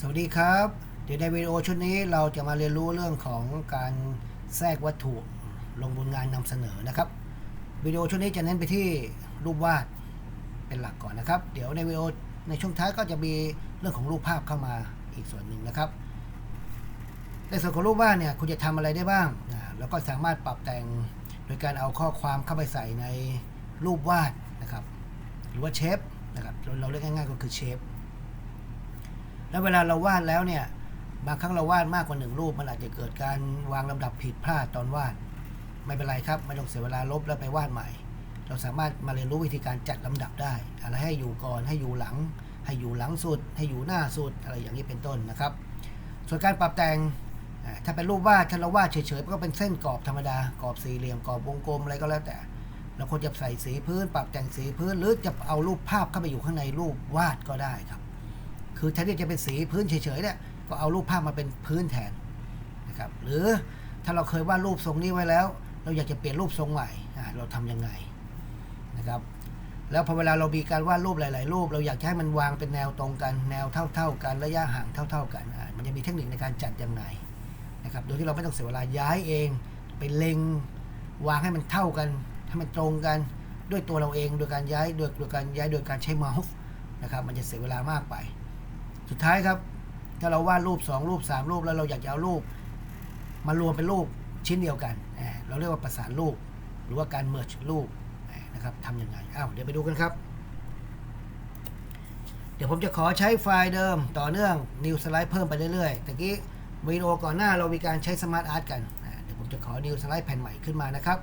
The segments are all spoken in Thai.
สวัสดีครับ เดี๋ยวในวิดีโอชุดนี้เราจะมาเรียนรู้เรื่องของการแทรกวัตถุลงบนงานนำเสนอนะครับวิดีโอชุดนี้จะเน้นไปที่รูปวาดเป็นหลักก่อนนะครับ เดี๋ยวในวิดีโอในช่วงท้ายก็จะมีเรื่องของรูปภาพเข้ามาอีกส่วนหนึ่งนะครับ ในส่วนของรูปวาดเนี่ยคุณจะทำอะไรได้บ้างแล้วก็สามารถปรับแต่งโดยการเอาข้อความเข้าไปใส่ในรูปวาดนะครับ หรือว่าเชฟนะครับเราเรียกง่ายๆก็คือเชฟ แล้วเวลาเราวาดแล้วเนี่ย บางครั้งเราวาดมากกว่าหนึ่งรูป มันอาจจะเกิดการวางลำดับผิดพลาดตอนวาด ไม่เป็นไรครับ ไม่ต้องเสียเวลาลบแล้วไปวาดใหม่ เราสามารถมาเรียนรู้วิธีการจัดลำดับได้ อะไรให้อยู่ก่อนให้อยู่หลัง ให้อยู่หลังสุด ให้อยู่หน้าสุด อะไรอย่างนี้เป็นต้นนะครับ ส่วนการปรับแต่งถ้าเป็นรูปวาดถ้าเราวาดเฉยๆก็เป็นเส้นกรอบธรรมดากรอบสี่เหลี่ยมกรอบวงกลมอะไรก็แล้วแต่เราควรจะใส่สีพื้น ปรับแต่งสีพื้นหรือจะเอารูปภาพเข้าไปอยู่ข้างในรูปวาดก็ได้ครับ คือแทนที่จะเป็นสีพื้นเฉยๆเนี่ยก็เอารูปภาพมาเป็นพื้นแทนนะครับหรือถ้าเราเคยวาดรูปทรงนี้ไว้แล้ว เราอยากจะเปลี่ยนรูปทรงใหม่เราทำยังไงนะครับแล้วพอเวลาเรามีการวาดรูปหลาย ๆ รูป เราอยากจะให้มันวางเป็นแนวตรงกัน แนวเท่า ๆ กันระยะห่างเท่า ๆ กัน มันจะมีเทคนิคในการจัดยังไงนะครับโดยที่เราไม่ต้องเสียเวลาย้ายเองไปเล็ง วางให้มันเท่ากันให้มันตรงกันด้วยตัวเราเองโดยการย้ายโดยโดยการย้ายโดยการใช้เมาส์นะครับมันจะเสียเวลามากไป สุดท้ายครับ ถ้าเราวาดรูป 2 รูป 3 รูปแล้วเราอยากจะเอารูป มารวมเป็นรูปชิ้นเดียวกัน เราเรียกว่าประสานรูป หรือว่าการเมิร์ชรูปนะครับทำยังไงอ้าวเดี๋ยวไปดูกันครับ เดี๋ยวผมจะขอใช้ไฟล์เดิมต่อเนื่อง New Slide เพิ่มไปเรื่อยๆตะกี้วิดีโอก่อนหน้าเรามีการใช้ Smart Art กันเดี๋ยวผมจะขอ New Slide แผ่นใหม่ขึ้นมานะครับ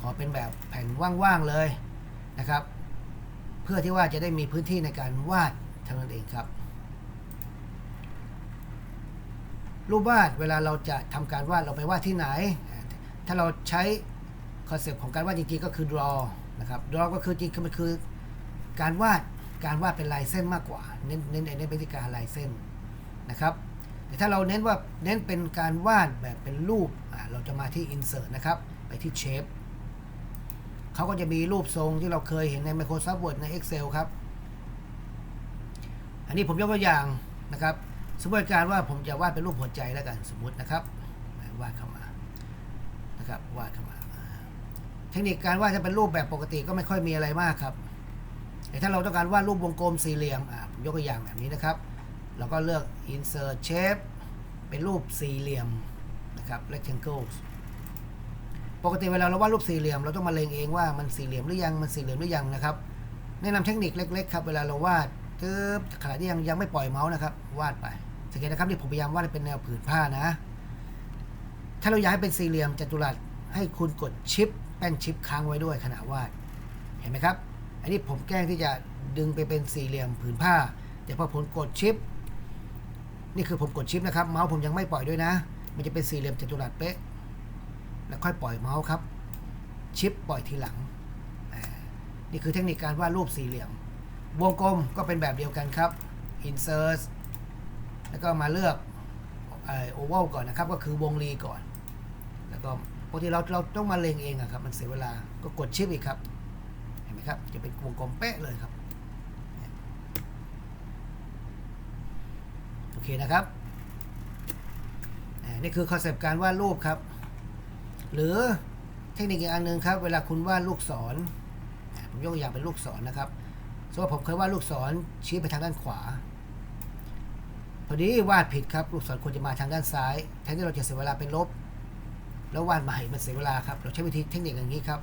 ขอเป็นแบบแผ่นว่างๆเลยนะครับ เพื่อที่ว่าจะได้มีพื้นที่ในการวาดเท่านั้นเองครับ รูปวาดเวลาเราจะทำการวาดเราไปวาดที่ไหน ถ้าเราใช้คอนเซปต์ของการวาดจริงๆก็คือ draw นะครับ draw ก็คือจริงๆมันคือการวาดการวาดเป็นลายเส้นมากกว่า เน้นเน้นเน้นเป็นการลายเส้นนะครับแต่ถ้าเราเน้นว่าเน้นเป็นการวาดแบบเป็นรูปเราจะมาที่ insert นะครับไปที่ shape เขาก็จะมีรูปทรงที่เราเคยเห็นใน Microsoft Word ใน Excel ครับ อันนี้ผมยกตัวอย่างนะครับ สมมติการว่าผมจะวาดเป็นรูปหัวใจแล้วกันสมมตินะครับวาดเข้ามานะครับวาดเข้ามา เทคนิคการวาดจะเป็นรูปแบบปกติก็ไม่ค่อยมีอะไรมากครับแต่ถ้าเราต้องการวาดรูปวงกลมสี่เหลี่ยมอะผมยกตัวอย่างแบบนี้นะครับเราก็เลือก insert shape เป็นรูปสี่เหลี่ยมนะครับ rectangles ปกติเวลาเราวาดรูปสี่เหลี่ยม เราต้องมาเล็งเองว่ามันสี่เหลี่ยมหรือยังมันสี่เหลี่ยมหรือยังนะครับ แนะนำเทคนิคเล็กๆครับเวลาเราวาดทึบขณะที่ยังยังไม่ปล่อยเมาส์นะครับ วาดไป สังเกตนะครับที่ผมพยายามวาดเป็นแนวผืนผ้านะ ถ้าเราอยากให้เป็นสี่เหลี่ยมจัตุรัสให้คุณกดชิปแป้นชิปค้างไว้ด้วยขณะวาด เห็นไหมครับ อันนี้ผมแกล้งที่จะดึงไปเป็นสี่เหลี่ยมผืนผ้า แต่พอผมกดชิป นี่คือผมกดชิปนะครับ เมาส์ผมยังไม่ปล่อยด้วยนะ มันจะเป็นสี่เหลี่ยมจัตุรัสเป๊ะ แล้วค่อยปล่อยเมาส์ครับ ชิปปล่อยทีหลัง นี่คือเทคนิคการวาดรูปสี่เหลี่ยม วงกลมก็เป็นแบบเดียวกันครับ insert แล้วก็มาเลือกโอเวลก่อนนะครับ ก็คือวงรีก่อน แล้วก็ปกติเราเราต้องมาเล็งเองอะครับ มันเสียเวลาก็กดชิปอีกครับ เห็นไหมครับ จะเป็นวงกลมเป๊ะเลยครับโอเคนะครับนี่คือคอนเซปต์การวาดรูปครับ หรือเทคนิคอีกอันหนึ่งครับ เวลาคุณวาดลูกศรอ่าผมยกตัวอย่างเป็นลูกศรนะครับสมมติผมเคยวาดลูกศรชี้ไปทางด้านขวา พอดีวาดผิดครับลูกศรควรจะมาทางด้านซ้ายแทนที่เราจะเสียเวลาเป็นลบ แล้ววาดใหม่มันเสียเวลาครับ เราใช้วิธีเทคนิคอย่างนี้ครับ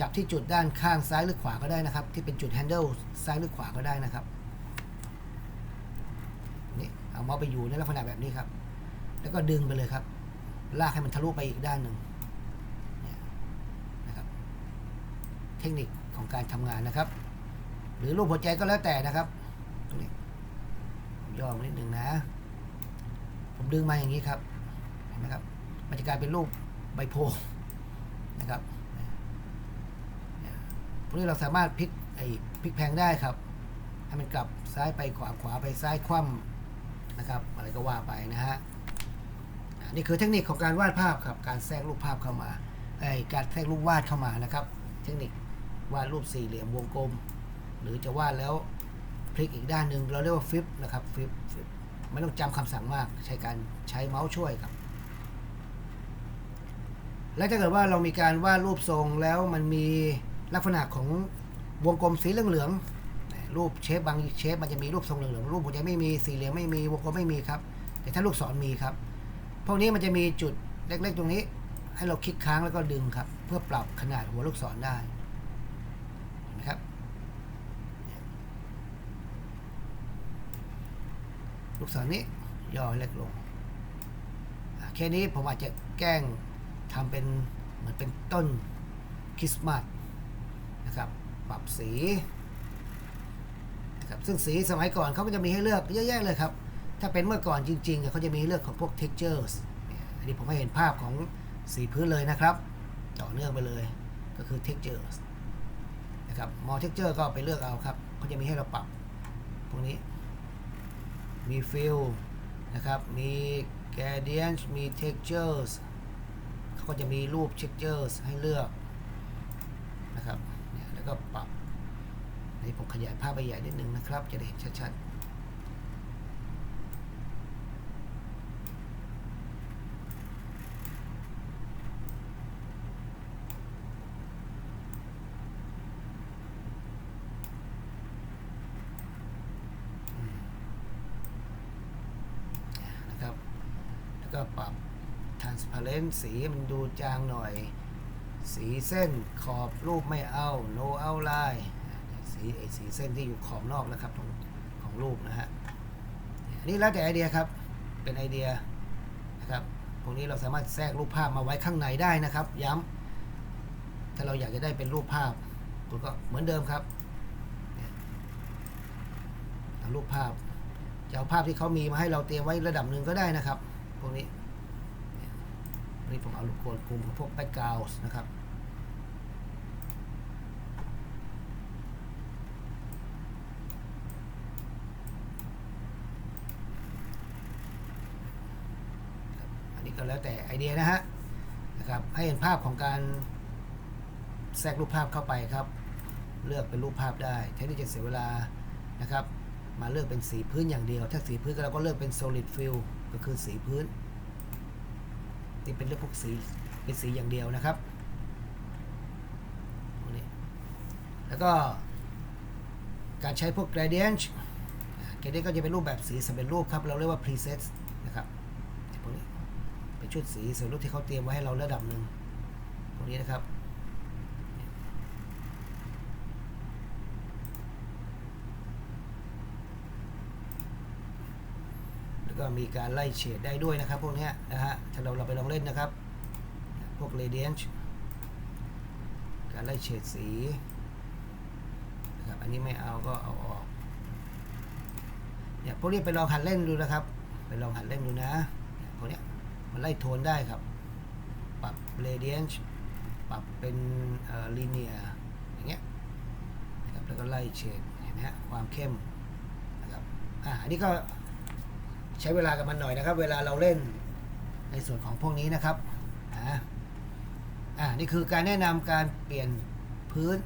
จับที่จุดด้านข้างซ้ายหรือขวาก็ได้นะครับ ที่เป็นจุดแฮนเดิลซ้ายหรือขวาก็ได้นะครับนี่เอาเมาส์ไปอยู่ในลักษณะแบบนี้ครับ แล้วก็ดึงไปเลยครับ ลากให้มันทะลุไปอีกด้านหนึ่งนี่นะครับ เทคนิคของการทำงานนะครับ หรือรูปหัวใจก็แล้วแต่นะครับ ย่อมานิดนึงนะ ผมดึงมาอย่างนี้ครับ เห็นไหมครับ มันจะกลายเป็นรูปใบโพธิ์นะครับพวกนี้เราสามารถพลิกไอ้พลิกแพงได้ครับ ให้มันกลับซ้ายไปขวาขวาไปซ้ายคว่ำนะครับ อะไรก็ว่าไปนะฮะนี่คือเทคนิคของการวาดภาพครับ การแทรกรูปภาพเข้ามาไอ้การแทรกรูปวาดเข้ามานะครับ เทคนิควาดรูปสี่เหลี่ยมวงกลม หรือจะวาดแล้ว พลิกอีกด้านหนึ่งเราเรียกว่าฟลิปนะครับฟลิปไม่ต้องจำคำสั่งมากใช้การใช้เมาส์ช่วยครับ และถ้าเกิดว่าเรามีการวาดรูปทรงแล้วมันมีลักษณะของวงกลมสีเหลืองๆรูปเชฟบางเชฟมันจะมีรูปทรงเหลืองๆรูปหัวใจไม่มีสี่เหลี่ยมไม่มีวงกลมไม่มีครับ แต่ถ้าลูกศรมีครับ พวกนี้มันจะมีจุดเล็กๆตรงนี้ ให้เราคลิกค้างแล้วก็ดึงครับ เพื่อปรับขนาดหัวลูกศรได้เห็นไหมครับ ลูกศรนี้ย่อเล็กลงแค่นี้ผมอาจจะแกล้งทำเป็นเหมือนเป็นต้นคริสต์มาสนะครับปรับสีนะครับซึ่งสีสมัยก่อนเขาก็จะมีให้เลือกเยอะแยะเลยครับ ถ้าเป็นเมื่อก่อนจริงๆเขาจะมีเลือกของพวก textures เนี่ยอันนี้ผมให้เห็นภาพของสีพื้นเลยนะครับ ต่อเนื่องไปเลยก็คือ textures นะครับ more texture ก็ไปเลือกเอาครับเขาจะมีให้เราปรับพวกนี้ มีฟิลนะครับ มี gradients มี textures เขาก็จะมีรูปเท็กเจอร์สให้เลือกนะครับ แล้วก็ปรับนี่ผมขยายภาพไปใหญ่นิดนึงนะครับ จะได้เห็นชัดๆนะครับ แล้วก็ปรับ transparent สีมันดูจางหน่อย สีเส้นขอบรูปไม่เอา no outline สีไอสีเส้นที่อยู่ขอบนอกนะครับของของรูปนะฮะนนี้แล้วแต่ไอเดียครับเป็นไอเดียนะครับพวกนี้เราสามารถแทรกรูปภาพมาไว้ข้างในได้นะครับ ย้ำถ้าเราอยากจะได้เป็นรูปภาพตัวก็เหมือนเดิมครับรูปภาพจะเอาภาพที่เขามีมาให้เราเตรียมไว้ระดับหนึ่งก็ได้นะครับพวกนี้ นนี้ผมเอาลูกโกนกลุ่มพวกแบ็กกราวส์นะครับอันนี้ก็แล้วแต่ไอเดียนะฮะนะครับให้เห็นภาพของการแทรกรูปภาพเข้าไปครับ เลือกเป็นรูปภาพได้แทนที่จะเสียเวลานะครับ มาเลือกเป็นสีพื้นอย่างเดียว ถ้าสีพื้นก็เราก็เลือกเป็น solid fill ก็คือสีพื้น ที่เป็นเรื่องพวกสีเป็นสีอย่างเดียวนะครับนี้แล้วก็การใช้พวก gradient gradient ก็จะเป็นรูปแบบสีสำเร็จรูปครับ เราเรียกว่า preset นะครับพวกนี้เป็นชุดสีสำเร็จรูปที่เขาเตรียมไว้ให้เราระดับหนึ่งพวกนี้นะครับ แล้วก็ มีการไล่เฉดได้ด้วยนะครับพวกนี้นะฮะถ้าเราเราไปลองเล่นนะครับ พวก radiant การไล่เฉดสีนะครับอันนี้ไม่เอาก็เอาออกเนี่ยพวกนี้ไปลองหัดเล่นดูนะครับ ไปลองหัดเล่นดูนะพวกนี้มันไล่โทนได้ครับ ปรับ radiant ปรับเป็นเอ่อ linear อย่างเงี้ยนะครับแล้วก็ไล่เฉดเห็นไหมฮะความเข้มนะครับอ่าอันนี้ก็ ใช้เวลากับมันหน่อยนะครับ เวลาเราเล่นในส่วนของพวกนี้นะครับอ่าอ่านี่คือการแนะนำการเปลี่ยนพื้น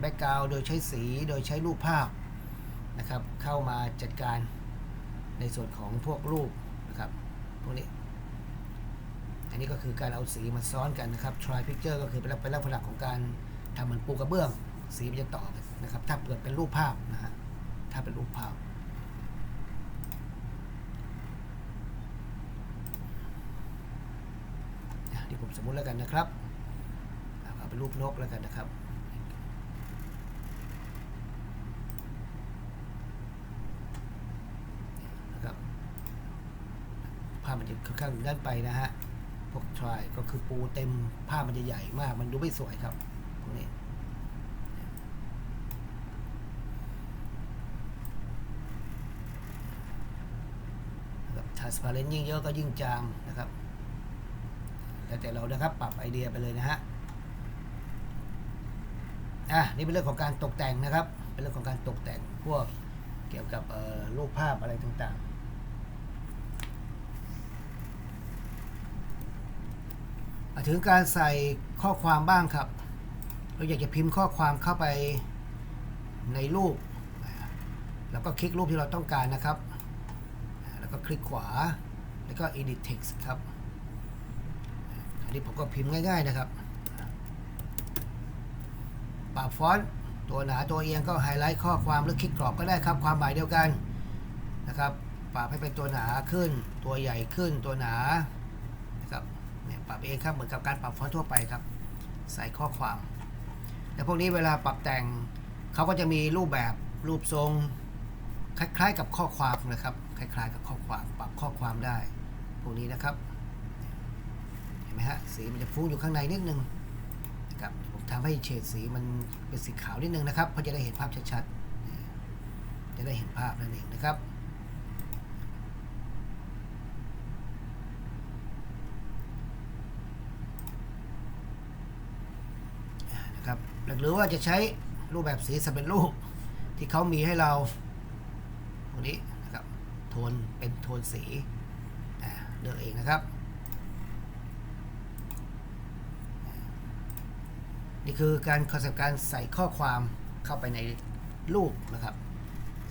แบ็กกราวโดยใช้สีโดยใช้รูปภาพนะครับ เข้ามาจัดการในส่วนของพวกรูปนะครับพวกนี้ อันนี้ก็คือการเอาสีมาซ้อนกันนะครับ try picture ก็คือเป็นเป็นลักษณะของการทำเหมือนปูกระเบื้อง สีมันจะต่อกันนะครับ ถ้าเกิดเป็นรูปภาพนะฮะถ้าเป็นรูปภาพ อะ เดี๋ยวผมสมมุติแล้วกันนะครับเอาเอาเป็นรูปนกแล้วกันนะครับนะครับภาพมันจะค่อนข้างด้านไปนะฮะพวกทรายก็คือปูเต็มภาพมันจะใหญ่มาก มันดูไม่สวยครับพวกนี้นะครับ transparent ยิ่งเยอะก็ยิ่งจางนะครับ แล้วแต่เรานะครับปรับไอเดียไปเลยนะฮะอะนี่เป็นเรื่องของการตกแต่งนะครับ เป็นเรื่องของการตกแต่งพวกเกี่ยวกับเอ่อรูปภาพอะไรต่างๆ ถึงการใส่ข้อความบ้างครับ เราอยากจะพิมพ์ข้อความเข้าไปในรูป แล้วก็คลิกรูปที่เราต้องการนะครับ แล้วก็คลิกขวา แล้วก็ edit text ครับ อันนี้ผมก็พิมพ์ง่าย ๆนะครับ ปรับฟอนต์ตัวหนาตัวเอียงก็ไฮไลท์ข้อความหรือคลิกกรอบก็ได้ครับ ความหมายเดียวกันนะครับ ปรับให้เป็นตัวหนาขึ้น ตัวใหญ่ขึ้น ตัวหนานะครับเนี่ยปรับเองครับเหมือนกับการปรับฟอนต์ทั่วไปครับ ใส่ข้อความ แต่พวกนี้เวลาปรับแต่งเขาก็จะมีรูปแบบรูปทรงคล้ายๆกับข้อความนะครับ คล้ายๆกับข้อความ ปรับข้อความได้ พวกนี้นะครับ ไหมฮะ สีมันจะฟุ้งอยู่ข้างในนิดนึงนะครับผมทำให้เฉดสีมันเป็นสีขาวนิดนึงนะครับเพื่อจะได้เห็นภาพชัดๆ จะได้เห็นภาพนั่นเองนะครับนะครับหรือว่าจะใช้รูปแบบสีสำเร็จรูปที่เขามีให้เราตรงนี้นะครับโทนเป็นโทนสีเลือกเองนะครับ นี่คือการคอนเซปต์การใส่ข้อความเข้าไปในรูปนะครับ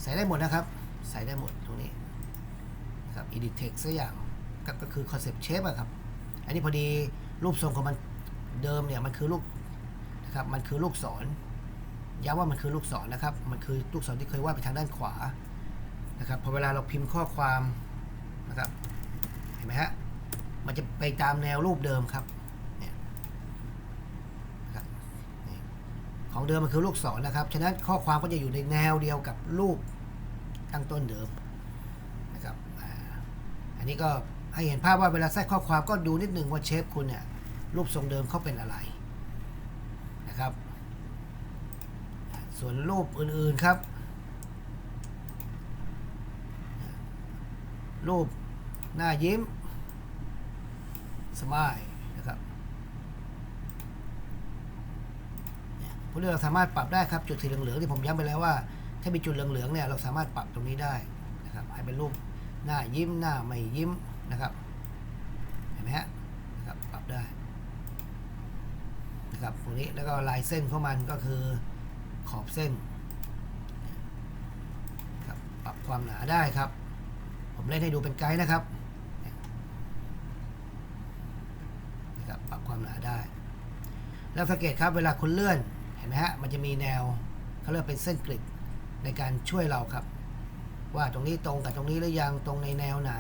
ใส่ได้หมดนะครับ ใส่ได้หมดตรงนี้นะครับ edit text สักอย่างก็ก็คือคอนเซปต์เชฟอะครับ อันนี้พอดีรูปทรงของมันเดิมเนี่ยมันคือรูปนะครับมันคือลูกศรย้ำว่ามันคือลูกศรนะครับ มันคือลูกศรที่เคยวาดไปทางด้านขวานะครับพอเวลาเราพิมพ์ข้อความนะครับเห็นไหมฮะมันจะไปตามแนวรูปเดิมครับเนี่ยนะครับนี่ ของเดิมมันคือลูกศรนะครับ ฉะนั้นข้อความก็จะอยู่ในแนวเดียวกับรูปตั้งต้นเดิมนะครับอันนี้ก็ให้เห็นภาพว่าเวลาแทรกข้อความก็ดูนิดนึงว่าเชฟคุณเนี่ยรูปทรงเดิมเขาเป็นอะไรนะครับ ส่วนรูปอื่นๆครับ รูปหน้ายิ้มสมายนะครับเนี่ยพ วกนี้เราสามารถปรับได้ครับจุดสีเหลืองๆที่ผมย้ำไปแล้วว่า ถ้ามีจุดเหลืองๆเนี่ยเราสามารถปรับตรงนี้ได้นะครับให้เป็นรูปหน้ายิ้มหน้าไม่ยิ้มนะครับเห็นไหมฮะนะครับปรับได้นะครับตรงนี้แล้วก็ลายเส้นของมันก็คือขอบเส้นครับปรับความหนาได้ครับ ผมเล่นให้ดูเป็นไกด์นะครับนะครับ ปรับความหนาได้ แล้วสังเกตครับเวลาคุณเลื่อน ห็นไหมฮะ มันจะมีแนวเขาเรียกเป็นเส้นกริดในการช่วยเราครับ ว่าตรงนี้ตรงกับตรงนี้หรือยังตรงในแนวไหน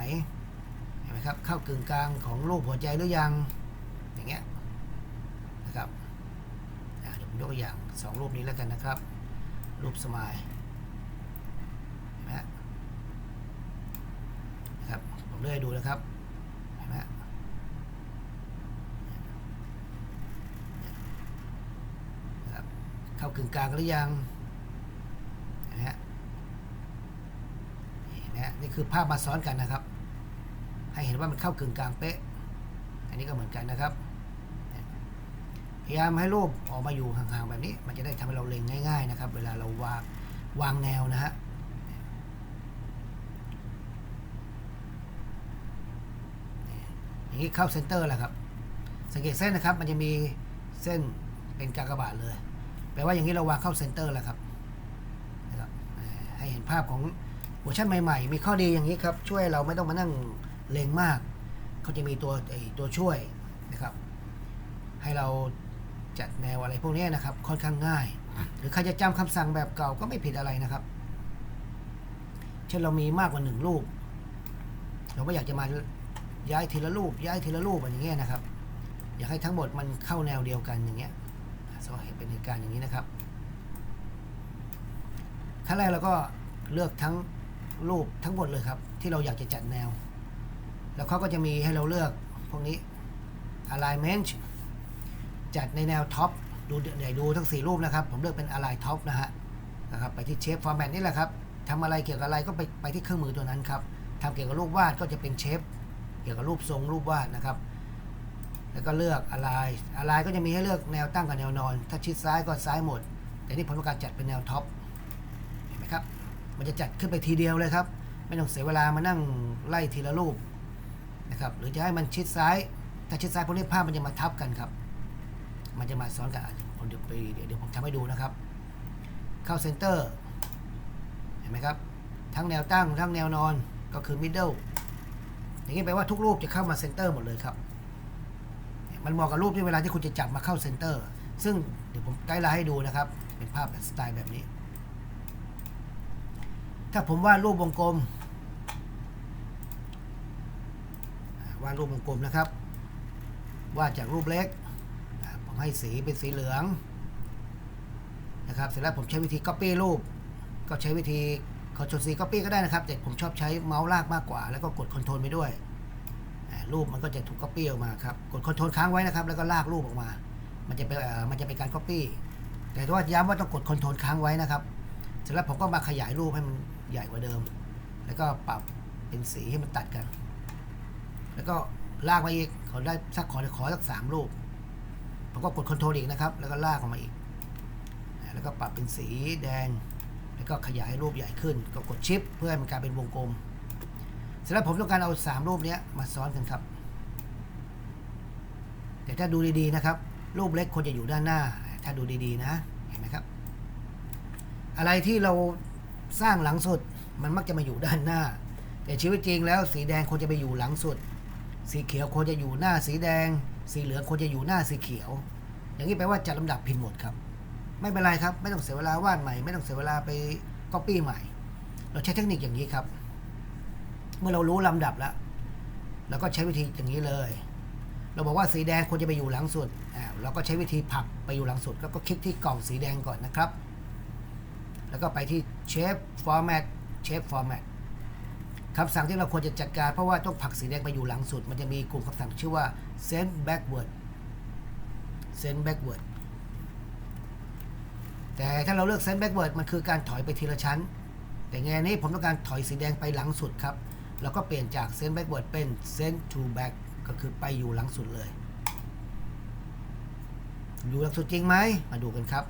เห็นไหมครับเข้ากึ่งกลางของรูปหัวใจหรือยังอย่างเงี้ยนะครับอ่าเดี๋ยวผมยกตัวอย่างสองรูปนี้แล้วกันนะครับ รูปสมายนะนะครับผมเลื่อยดูนะครับเห็นไหมฮะนะครับ เข้ากึ่งกลางหรือยังนไหมฮะนี่นะฮะนี่คือภาพมาซ้อนกันนะครับ ให้เห็นว่ามันเข้ากึ่งกลางเป๊ะ อันนี้ก็เหมือนกันนะครับ พยายามให้รูปออกมาอยู่ห่างๆแบบนี้ มันจะได้ทำให้เราเล็งง่าย ๆ นะครับ เวลาเราวางวางแนวนะฮะอย่างนี้เข้าเซนเตอร์แล้วครับ สังเกตเส้นนะครับ มันจะมีเส้นเป็นกากบาทเลย แปลว่าอย่างนี้เราวางเข้าเซนเตอร์แล้วครับนะครับให้เห็นภาพของเวอร์ชันใหม่ ๆ มีข้อดีอย่างนี้ครับ ช่วยเราไม่ต้องมานั่งเลงมาก เขาจะมีตัวตัวช่วยนะครับ ให้เราจัดแนวอะไรพวกนี้นะครับ ค่อนข้างง่าย หรือใครจะจำคำสั่งแบบเก่าก็ไม่ผิดอะไรนะครับ เช่นเรามีมากกว่าหนึ่งรูป เราไม่อยากจะมาย้ายทีละรูป ย้ายทีละรูปอะไรอย่างเงี้ยนะครับ อยากให้ทั้งหมดมันเข้าแนวเดียวกันอย่างเงี้ย สมมติเห็นเป็นเหตุการณ์อย่างนี้นะครับ ขั้นแรกเราก็เลือกทั้งรูปทั้งหมดเลยครับ ที่เราอยากจะจัดแนว แล้วเขาก็จะมีให้เราเลือกพวกนี้ alignment จัดในแนวท็อปดูเดี๋ยวดูทั้ง 4 รูปนะครับ ผมเลือกเป็น align top นะฮะนะครับไปที่ shape format นี่แหละครับทำอะไรเกี่ยวกับอะไรก็ไปไปที่เครื่องมือตัวนั้นครับทำเกี่ยวกับรูปวาดก็จะเป็นเชฟเกี่ยวกับรูปทรงรูปวาดนะครับ แล้วก็เลือก align align ก็จะมีให้เลือกแนวตั้งกับแนวนอน ถ้าชิดซ้ายก็ซ้ายหมด แต่นี่ผมต้องการจัดเป็นแนวท็อปเห็นไหมครับ มันจะจัดขึ้นไปทีเดียวเลยครับ ไม่ต้องเสียเวลามานั่งไล่ทีละรูปนะครับ หรือจะให้มันชิดซ้าย ถ้าชิดซ้ายพวกนี้ภาพมันจะมาทับกันครับ มันจะมาซ้อนกันผมเดี๋ยวไปเดี๋ยวผมทำให้ดูนะครับ เข้าเซนเตอร์ เห็นไหมครับ ทั้งแนวตั้งทั้งแนวนอนก็คือ middle อย่างนี้แปลว่าทุกรูปจะเข้ามาเซนเตอร์หมดเลยครับ มันเหมาะกับรูปที่เวลาที่คุณจะจับมาเข้าเซนเตอร์ ซึ่งเดี๋ยวผมไกด์ไลน์ให้ดูนะครับ เป็นภาพสไตล์แบบนี้ ถ้าผมวาดรูปวงกลมวาดรูปวงกลมนะครับวาดจากรูปเล็ก ผมให้สีเป็นสีเหลืองนะครับเสร็จแล้วผมใช้วิธี Copy รูป ก็ใช้วิธีคอนโทรลซี Copy ก็ได้นะครับ แต่ผมชอบใช้เมาส์ลากมากกว่า แล้วก็กดคอนโทรลไปด้วย รูปมันก็จะถูก Copy ออกมาครับ กดคอนโทรลค้างไว้นะครับ แล้วก็ลากรูปออกมา มันจะเป็นเออมันจะเป็นการ Copy แต่ว่าย้ำว่าต้องกดคอนโทรลค้างไว้นะครับ เสร็จแล้วผมก็มาขยายรูปให้มันใหญ่กว่าเดิม แล้วก็ปรับเป็นสีให้มันตัดกัน แล้วก็ลากมาอีกขอได้สักขอขอสักสามรูป ผมก็กดคอนโทรลอีกนะครับ แล้วก็ลากออกมาอีก แล้วก็ปรับเป็นสีแดง แล้วก็ขยายรูปใหญ่ขึ้น ก็กดชิป เพื่อให้มันกลายเป็นวงกลม สร็จแล้วผมต้องการเอาสามรูปนี้มาซ้อนกันครับ แต่ถ้าดูดีๆนะครับ รูปเล็กควรจะอยู่ด้านหน้า ถ้าดูดีๆนะ เห็นไหมครับ อะไรที่เราสร้างหลังสุดมันมักจะมาอยู่ด้านหน้า แต่ชีวิตจริงแล้วสีแดงควรจะไปอยู่หลังสุด สีเขียวควรจะอยู่หน้าสีแดง สีเหลืองควรจะอยู่หน้าสีเขียว อย่างนี้แปลว่าจัดลำดับผิดหมดครับ ไม่เป็นไรครับ ไม่ต้องเสียเวลาวาดใหม่ ไม่ต้องเสียเวลาไปก๊อปปี้ใหม่ เราใช้เทคนิคอย่างนี้ครับ เมื่อเรารู้ลำดับแล้วเราก็ใช้วิธีอย่างนี้เลย เราบอกว่าสีแดงควรจะไปอยู่หลังสุดอ่าเราก็ใช้วิธีผลักไปอยู่หลังสุด แล้วก็คลิกที่กล่องสีแดงก่อนนะครับ แล้วก็ไปที่ shape format shape format คำสั่งที่เราควรจะจัดการเพราะว่าต้องผลักสีแดงไปอยู่หลังสุด มันจะมีกลุ่มคำสั่งชื่อว่า send backward send backward แต่ถ้าเราเลือก send backward มันคือการถอยไปทีละชั้น แต่งานนี้ผมต้องการถอยสีแดงไปหลังสุดครับ เราก็เปลี่ยนจาก send backward เป็น send to back ก็คือไปอยู่หลังสุดเลย อยู่หลังสุดจริงไหม มาดูกันครับ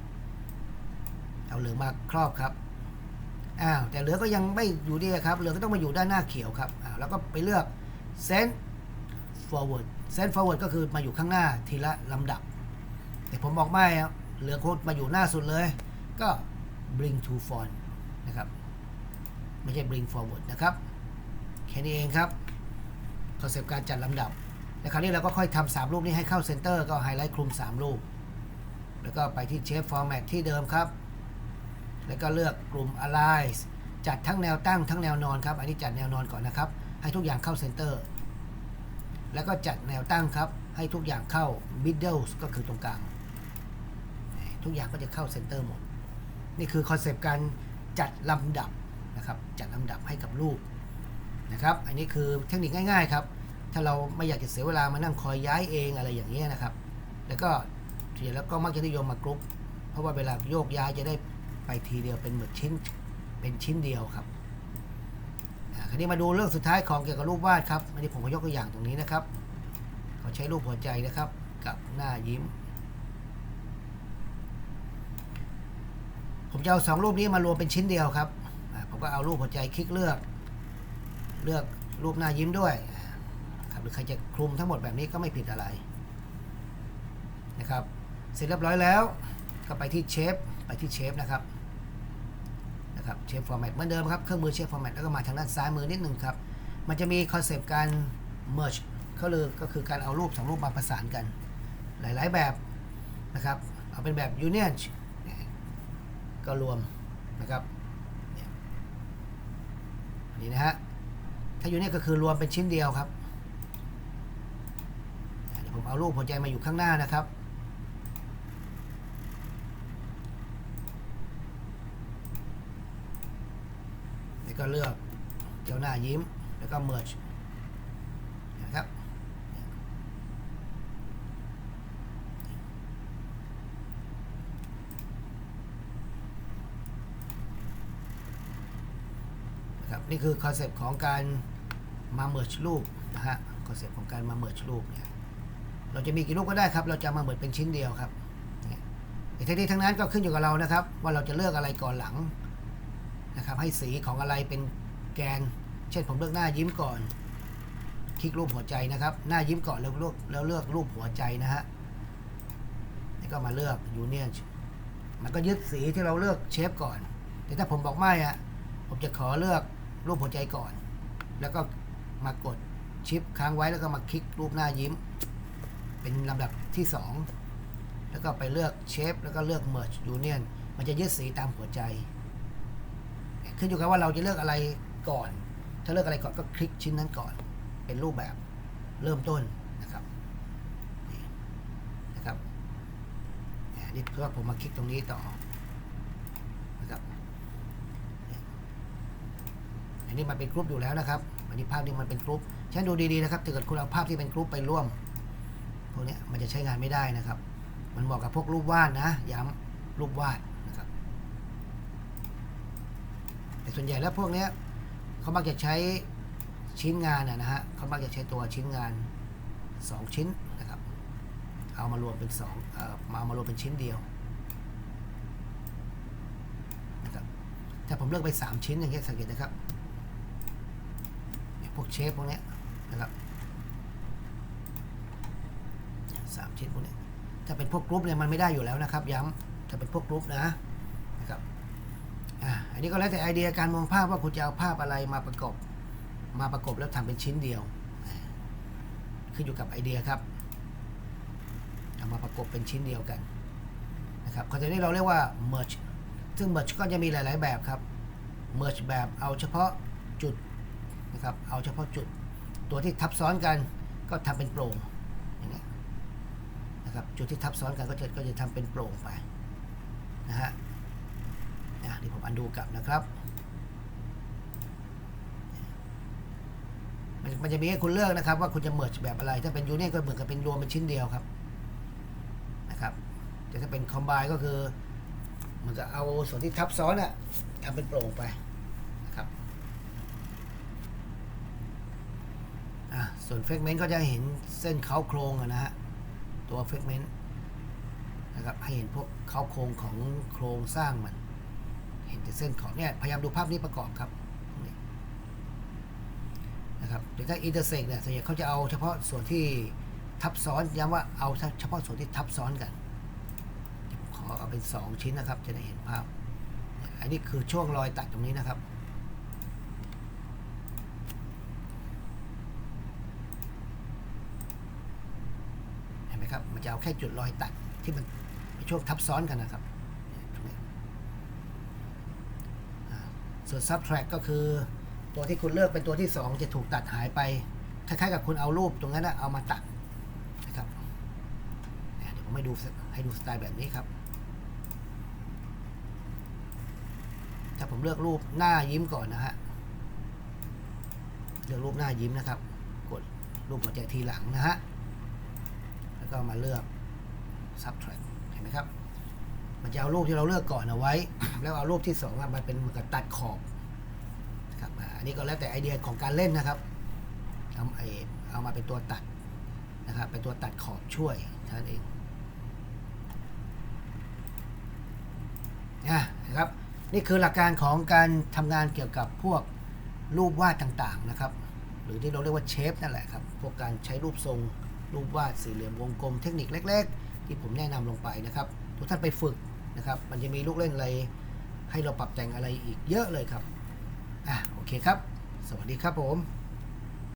เอาเหลืองมาครอบครับ อ้าว แต่เหลืองก็ยังไม่อยู่ดีครับ เหลืองก็ต้องมาอยู่ด้านหน้าเขียวครับ อ้าว แล้วก็ไปเลือก send forward send forward ก็คือมาอยู่ข้างหน้าทีละลำดับ แต่ผมบอกไม่ครับเหลือโคตรมาอยู่หน้าสุดเลย ก็ bring to front นะครับ ไม่ใช่ bring forward นะครับ ค่นี้เองครับคอนเซปต์การจัดลำดับแล้วคราวนี้เราก็ค่อยทำสามรูปนี้ให้เข้าเซนเตอร์ก็ไฮไลท์คลุม3รูปแล้วก็ไปที่ Shape Format ที่เดิมครับ แล้วก็เลือกกลุ่ม Align จัดทั้งแนวตั้งทั้งแนวนอนครับ อันนี้จัดแนวนอนก่อนนะครับ ให้ทุกอย่างเข้าเซนเตอร์ แล้วก็จัดแนวตั้งครับ ให้ทุกอย่างเข้า Middle ก็คือตรงกลาง ทุกอย่างก็จะเข้าเซนเตอร์หมด นี่คือคอนเซปต์การจัดลำดับนะครับ จัดลำดับให้กับรูป นะครับ อันนี้คือเทคนิคง่ายๆครับ ถ้าเราไม่อยากจะเสียเวลามานั่งคอยย้ายเองอะไรอย่างนี้ยนะครับ แล้วก็ส่วนใหญ่แล้วก็มักจะนิยมมากรุ๊ป เพราะว่าเวลาโยกย้ายจะได้ไปทีเดียวเป็นเหมือนชิ้นเป็นชิ้นเดียวครับคราวนี้มาดูเรื่องสุดท้ายของเกี่ยวกับรูปวาดครับอันนี้ผมก็ยกตัวอย่างตรงนี้นะครับเขาใช้รูปหัวใจนะครับ กับหน้ายิ้ม ผมจะเอาสองรูปนี้มารวมเป็นชิ้นเดียวครับผมก็เอารูปหัวใจคลิกเลือก เลือกรูปหน้ายิ้มด้วยครับหรือใครจะคลุมทั้งหมดแบบนี้ก็ไม่ผิดอะไรนะครับ เสร็จเรียบร้อยแล้ว ก็ไปที่เชฟไปที่เชฟนะครับนะครับเชฟฟอร์แมตเหมือนเดิมครับเครื่องมือเชฟฟอร์แมตแล้วก็มาทางด้านซ้ายมือนิดหนึ่งครับ มันจะมีคอนเซปต์การ merge ก็เลยก็คือการเอารูปสองรูปมาประสานกัน หลายๆแบบนะครับ เอาเป็นแบบ union ก็รวมนะครับนี่นะฮะ ยู่เนี่ยก็คือรวมเป็นชิ้นเดียวครับเดี๋ยวผมเอารูปหัวใจมาอยู่ข้างหน้านะครับ แล้วก็เลือกเจ้าหน้ายิ้ม แล้วก็ merge นะครับนะครับนี่คือคอนเซปต์ของการ มาเมิร์ชรูปนะฮะคอนเซปต์ของการมาเมิร์ชรูปเนี่ยเราจะมีกี่รูปก็ได้ครับ เราจะมาเมิร์ชเป็นชิ้นเดียวครับเนี่ยแต่ทั้งนี้ทั้งนั้นก็ขึ้นอยู่กับเรานะครับ ว่าเราจะเลือกอะไรก่อนหลังนะครับ ให้สีของอะไรเป็นแกน เช่นผมเลือกหน้ายิ้มก่อน คลิกรูปหัวใจนะครับ หน้ายิ้มก่อนแล้วเลือกแล้วเลือกรูปหัวใจนะฮะนี่ก็มาเลือกยูเนียนมันก็ยึดสีที่เราเลือกเชฟก่อน แต่ถ้าผมบอกไม่อะผมจะขอเลือกรูปหัวใจก่อน แล้วก็ มากดชิปค้างไว้แล้วก็มาคลิกรูปหน้ายิ้ม เป็นลำดับที่สองแล้วก็ไปเลือกเชฟแล้วก็เลือก merge union มันจะยึดสีตามหัวใจ ขึ้นอยู่กับว่าเราจะเลือกอะไรก่อน ถ้าเลือกอะไรก่อนก็คลิกชิ้นนั้นก่อน เป็นรูปแบบเริ่มต้นนะครับนี่นะครับนี่เพื่อผมมาคลิกตรงนี้ต่อนะครับอันนี้มันเป็นกรุ๊ปอยู่แล้วนะครับ อันนี้ภาพนี้มันเป็นกรุ๊ปฉะนันดูดีๆนะครับถ้าเกิดคุณเอาภาพที่เป็นกรุ๊ปไปร่วมพวกนี้มันจะใช้งานไม่ได้นะครับ มันเหมาะกับพวกรูปวาดนะ ย้ำรูปวาดนะครับ แต่ส่วนใหญ่แล้วพวกนี้เขามักจะใช้ชิ้นงานนะฮะเขามักจะใช้ตัวชิ้นงาน 2 ชิ้นนะครับ เอามารวมเป็น2เอ่อมาเอามารวมเป็นชิ้นเดียวนะครับถ้าผมเลือกไป 3 ชิ้นอย่างเงี้ยสังเกตนะครับ พวกเชฟพวกนี้นะครับสามชิ้นพวกนี้ถ้าเป็นพวกกรุ๊ปเนี่ยมันไม่ได้อยู่แล้วนะครับ ย้ำถ้าเป็นพวกกรุ๊ปนะนะครับอะอันนี้ก็แล้วแต่ไอเดียการมองภาพว่าคุณจะเอาภาพอะไรมาประกอบมาประกบแล้วทำเป็นชิ้นเดียวขึ้นอยู่กับไอเดียครับเอามาประกบเป็นชิ้นเดียวกันนะครับคอนเทนต์นี้เราเรียกว่า merge ซึ่ง merge ก็จะมีหลาย ๆ แบบครับ merge แบบเอาเฉพาะ นะครับ เอาเฉพาะจุด ตัวที่ทับซ้อนกันก็ทำเป็นโปร่งอย่างเงี้ยนะครับ จุดที่ทับซ้อนกันก็จะก็จะทำเป็นโปร่งไปนะฮะนะเดี๋ยวผมอันดูกลับนะครับ มันจะมีให้คุณเลือกนะครับ ว่าคุณจะเมิร์แบบอะไร ถ้าเป็นยูเนียก็เหมือนกับเป็นรวมเป็นชิ้นเดียวครับนะครับ แต่ถ้าเป็นคอมไบก็คือ มันก็เอาส่วนที่ทับซ้อนอะทำเป็นโปร่งไปนะครับอะ ส่วนเฟกเมนต์ก็จะเห็นเส้นเขาโครงนะฮะ ตัวเฟกเมนต์นะครับให้เห็นพวกเขาโครงของโครงสร้างมัน เห็นแต่เส้นขอบเนี่ยพยายามดูภาพนี้ประกอบครับนะครับเดี๋ยวถ้าอินเตอร์เซกเนี่ยส่วนใหญ่เขาจะเอาเฉพาะส่วนที่ทับซ้อนย้ำว่าเอาเฉพาะส่วนที่ทับซ้อนกัน ขอเอาเป็น 2 ชิ้นนะครับ จะได้เห็นภาพ อันนี้คือช่วงรอยตัดตรงนี้นะครับ เห็นไห มันจะเอาแค่จุดรอยตัดที่มันเป็นช่วงทับซ้อนกันนะครับส่วน subtract ก็คือตัวที่คุณเลือกเป็นตัวที่ 2 จะถูกตัดหายไป คล้ายๆกับคุณเอารูปตรงนั้นนะเอามาตัดนะครับเนี่ยเดี๋ยวผมให้ดูให้ดูสไตล์แบบนี้ครับ ถ้าผมเลือกรูปหน้ายิ้มก่อนนะฮะ เลือกรูปหน้ายิ้มนะครับ กดรูปหัวใจทีหลังนะฮะ แล้วก็มาเลือก subtract เห็นไหมครับ มันจะเอารูปที่เราเลือกก่อนเอาไว้ แล้วเอารูปที่สองมันเป็นเหมือนกับตัดขอบครับอันนี้ก็แล้วแต่ไอเดียของการเล่นนะครับเอาไอเอามาเป็นตัวตัดนะครับเป็นตัวตัดขอบช่วยเท่านั้นเองนะครับนี่คือหลักการของการทำงานเกี่ยวกับพวกรูปวาดต่างๆนะครับ หรือที่เราเรียกว่าเชฟนั่นแหละครับ พวกการใช้รูปทรง รูปวาดสี่เหลี่ยมวงกลมเทคนิคเล็ก ๆ ที่ผมแนะนำลงไปนะครับทุกท่านไปฝึกนะครับ มันจะมีลูกเล่นอะไร ให้เราปรับแต่งอะไรอีกเยอะเลยครับอะโอเคครับ สวัสดีครับผม